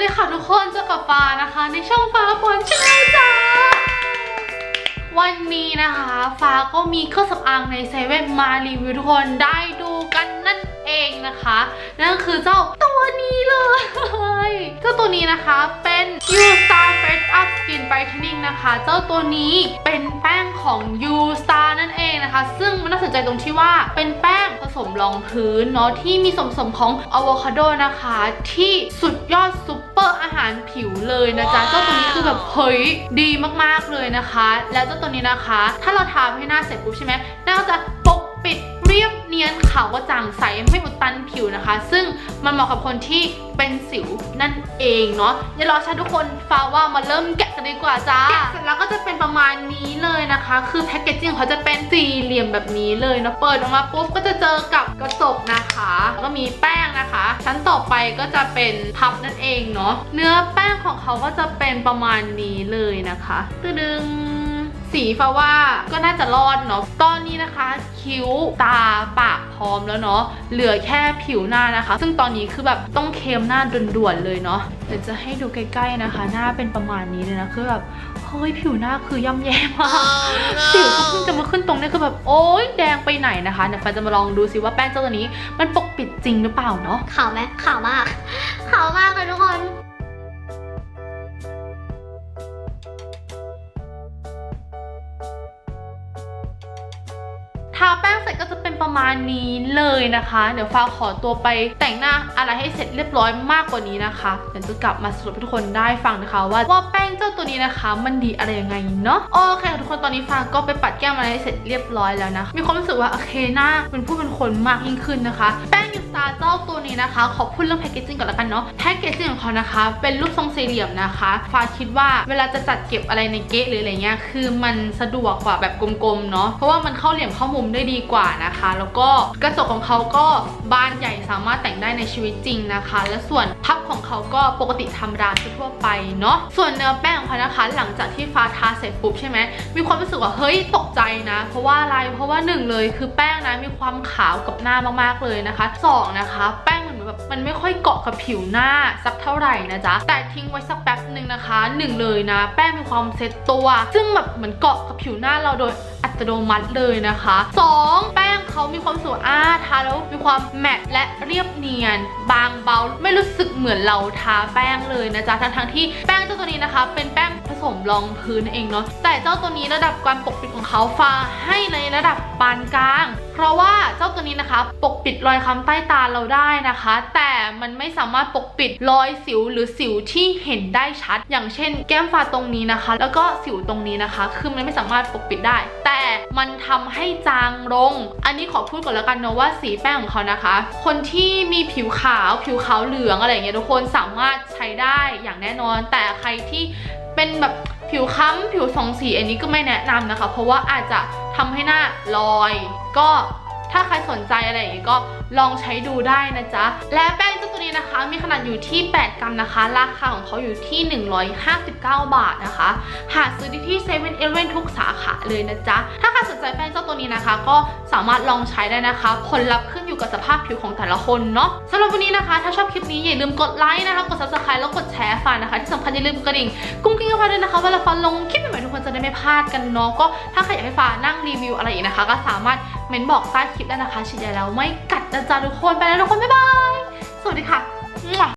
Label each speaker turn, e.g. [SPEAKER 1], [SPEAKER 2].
[SPEAKER 1] ดีค่ะทุกคนเจอกับฟ้านะคะ ในช่องฟ้าบอลชาแนลจ้าวันนี้นะคะฟ้าก็มีเครื่องสำอางในเซเว่นมารีวิวทุกคนได้ดูกันนั่นเองนะคะ นั่นคือเจ้าตัวนี้เลยเจ้าตัวนี้นะคะเป็น You Star Fresh Up Skin Brightening นะคะ เจ้าตัวนี้เป็นแป้งของ You Star นั่นเองนะคะ ซึ่งมันน่าสนใจตรงที่ว่าเป็นแป้งผสมรองพื้นเนาะที่มีส่วนผสมของอะโวคาโดนะคะ ที่สุดยอดซุป อร์อาหารผิวเลยนะจ๊ะเจ้าตัวนี้คือแบบเฮ้ยดีมากๆเลยนะคะ แล้วเจ้าตัวนี้นะคะ ถ้าเราทาให้หน้าเสร็จปุ๊บใช่ไหมหน้าก็จะปกปิดเรียบ เนียนขาวกระจ่างใสไม่อุดตันผิวนะคะ ซึ่งมันเหมาะกับคนที่เป็นสิวนั่นเองเนาะอย่ารอช้าทุกคนฟ้าว่ามาเริ่มแกะกันดีกว่าจ้าแกะเสร็จแล้วก็จะเป็นประมาณนี้เลยนะคะ คือแพ็กเกจจิ้งเขาจะเป็นสี่เหลี่ยมแบบนี้เลยเนาะเปิดออกมาปุ๊บก็จะเจอกับกระจกนะคะแล้วก็มีแป้งนะคะ ชั้นต่อไปก็จะเป็นพับนั่นเองเนาะเนื้อแป้งของเขาก็จะเป็นประมาณนี้เลยนะคะตึดึงสีฟ้าว่าก็น่าจะรอดเนาะต นนี้นะคะ คิ้วตาปากพร้อมแล้วเนาะเหลือแค่ผิวหน้านะคะ ซึ่งตอนนี้คือแบบต้องเคลมหน้าด่วนๆเลยเนาะเดี๋ยวจะให้ดูใกล้ๆนะคะ หน้าเป็นประมาณนี้เลยนะคือแบบเฮ้ยผิวหน้าคือย่ำแย่มากสิวก็เพิ่งจะมาขึ้นตรงเนี้คือแบบโอ๊ยแดงไปไหนนะคะเดี๋ยวฟ้าจะมาลองดูซิว่าแป้งเจ้าตัวนี้ มันปกปิดจริงหรือเปล่าเนาะ
[SPEAKER 2] ขาวไหมขาวมากขาวมาก
[SPEAKER 1] แป้งเสร็จก็จะเป็นประมาณนี้เลยนะคะ เดี๋ยวฟ้าขอตัวไปแต่งหน้าอะไรให้เสร็จเรียบร้อยมากกว่านี้นะคะเดี๋ยวจะกลับมาสรุปให้ทุกคนได้ฟังนะคะว่าว่าแป้งเจ้าตัวนี้นะคะ มันดีอะไรยังไงเนาะโอเคทุกคนตอนนี้ฟ้าก็ไปปัดแก้มอะไรให้เสร็จเรียบร้อยแล้วนะมีความรู้สึกว่าโอเคหน้าเป็นผู้เป็นคนมากยิ่งขึ้นนะคะ แป้ง ตาเจ้าตัวนี้นะคะ ขอพูดเรื่องแพคเกจจิ้งก่อนละกันเนาะแพคเกจจิ้งของเขานะคะ เป็นรูปทรงสี่เหลี่ยมนะคะฟ้าคิดว่าเวลาจะจัดเก็บอะไรในเก๊ะหรืออะไรเงี้ยคือมันสะดวกกว่าแบบกลมๆเนาะเพราะว่ามันเข้าเหลี่ยมเข้ามุมได้ดีกว่านะคะ แล้วก็กระจกของเขาก็บานใหญ่สามารถแต่งได้ในชีวิตจริงนะคะ และส่วนพับของเขาก็ปกติธรรมดาทั่วไปเนาะส่วนเนื้อแป้งของเขานะคะ หลังจากที่ฟ้าทาเสร็จปุ๊บใช่ไหมมีความรู้สึกว่าเฮ้ยตกใจนะ เพราะว่าอะไรเพราะว่าหนึ่งเลยคือแป้งนะมีความขาวกับหน้ามากๆเลยนะคะสองนะคะ แป้งมันเหมือนแบบมันไม่ค่อยเกาะกับผิวหน้าสักเท่าไหร่นะจ๊ะ แต่ทิ้งไว้สักแป๊บหนึ่งนะคะหนึ่งเลยนะ แป้งมีความเซ็ตตัว ซึ่งแบบเหมือนเกาะกับผิวหน้าเราโดยอัตโนมัติเลยนะคะสองแป้งเขามีความสวยอาทาแล้วมีความแมตต์และเรียบเนียน บางเบา ไม่รู้สึกเหมือนเราทาแป้งเลยนะจ๊ะทั้งทั้งๆที่แป้งเจ้าตัวนี้นะคะ เป็นแป้ง ผสมรองพื้นเองเนาะแต่เจ้าตัวนี้ระดับการปกปิดของเขาฟ้าให้ในระดับปานกลาง เพราะว่าเจ้าตัวนี้นะคะ ปกปิดรอยค้ำใต้ตาเราได้นะคะ แต่มันไม่สามารถปกปิดรอยสิวหรือสิวที่เห็นได้ชัด อย่างเช่น แก้มฟ้าตรงนี้นะคะ แล้วก็สิวตรงนี้นะคะ คือมันไม่สามารถปกปิดได้ แต่มันทำให้จางลง อันนี้ขอพูดก่อนแล้วกันเนาะว่าสีแป้งของเขานะคะ คนที่มีผิวขาว ผิวขาวเหลืองอะไรอย่างเงี้ยทุกคนสามารถใช้ได้อย่างแน่นอน แต่ใครที่ เป็นแบบผิวค้ำผิวสองสีอันนี้ก็ไม่แนะนำนะคะ เพราะว่าอาจจะทำให้หน้าลอย ก็ถ้าใครสนใจอะไรอย่างงี้ก็ลองใช้ดูได้นะจ๊ะ และแป้งเจ้าตัวนี้นะคะ มีขนาดอยู่ที่ 8 กรัมนะคะ ราคาของเขาอยู่ที่ 159 บาทนะคะ หาซื้อได้ที่7 e เ e ่ e อทุกสาขาเลยนะจ๊ะ ถ้าใครสนใจแป้งเจ้าตัวนี้นะคะ ก็สามารถลองใช้ได้นะคะ ผลลัพธ์ขึ้นอ กับสภาพผิวของแต่ละคนเนาะสำหรับวันนี้นะคะ ถ้าชอบคลิปนี้อย่าลืมกดไลค์นะคะ กด subscribe แล้วกดแชร์ฟันนะคะ ที่สำคัญอย่าลืมกระดิ่ง กุ้งกิ้งกระพาด้วยนะคะเวลาฟันลงคลิปใหม่ๆทุกคนจะได้ไม่พลาดกันเนาะก็ถ้าใครอยากให้ฟ้านั่งรีวิวอะไรอีกนะคะ ก็สามารถเมนบอกใต้คลิปได้นะคะฉีดยาแล้วไม่กัดนะจ๊ะทุกคนไปแล้วทุกคนบ๊ายบายสวัสดีค่ะ